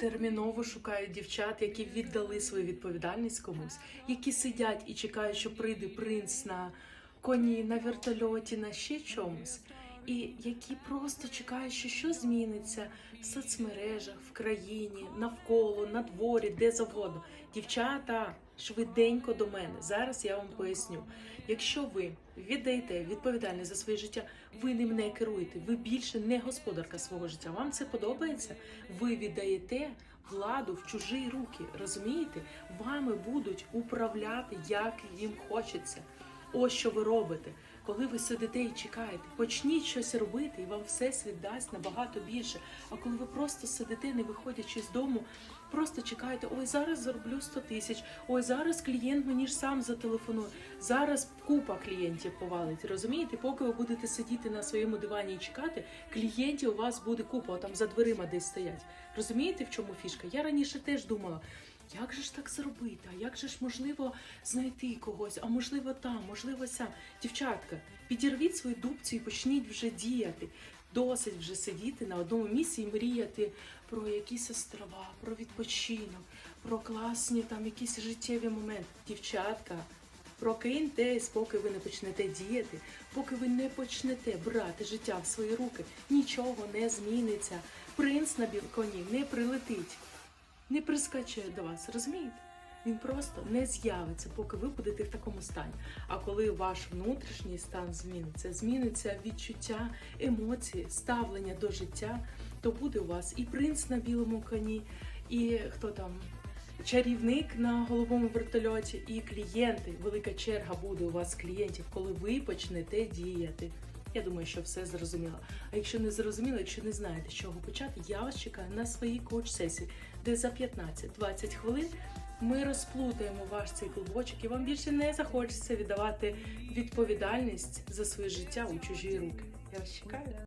терміново шукають дівчат, які віддали свою відповідальність комусь, які сидять і чекають, що прийде принц на коні, на вертольоті, на ще чомусь. І які просто чекають, що щось зміниться в соцмережах, в країні, навколо, на дворі, де завгодно. Дівчата, швиденько до мене. Зараз я вам поясню. Якщо ви віддаєте відповідальність за своє життя, ви ним не керуєте, ви більше не господарка свого життя. Вам це подобається? Ви віддаєте владу в чужі руки. Розумієте? Вами будуть управляти, як їм хочеться. Ось що ви робите. Коли ви сидите і чекаєте, почніть щось робити, і вам всесвіт дасть набагато більше. А коли ви просто сидите, не виходячи з дому, просто чекаєте, ой, зараз зароблю 100 тисяч, ой, зараз клієнт мені ж сам зателефонує. Зараз купа клієнтів повалить. Розумієте, поки ви будете сидіти на своєму дивані і чекати, клієнтів у вас буде купа, там за дверима десь стоять. Розумієте, в чому фішка? Я раніше теж думала. Як же ж так зробити? А як же ж можливо знайти когось? А можливо там, можливо сям. Дівчатка, підірвіть свою дубцю і почніть вже діяти. Досить вже сидіти на одному місці і мріяти про якісь острова, про відпочинок, про класні там якісь життєві моменти. Дівчатка, прокиньтесь, поки ви не почнете діяти, поки ви не почнете брати життя в свої руки, нічого не зміниться. Принц на білконі не прилетить не прискаче до вас, розумієте? Він просто не з'явиться, поки ви будете в такому стані. А коли ваш внутрішній стан зміниться, зміниться відчуття, емоції, ставлення до життя, то буде у вас і принц на білому коні, і хто там. Чарівник на головому вертольоті і клієнти. Велика черга буде у вас клієнтів, коли ви почнете діяти. Я думаю, що все зрозуміло. А якщо не зрозуміло, якщо не знаєте, з чого почати, я вас чекаю на своїй коуч-сесії, де за 15-20 хвилин ми розплутаємо ваш цей клубочок і вам більше не захочеться віддавати відповідальність за своє життя у чужі руки. Я вас чекаю.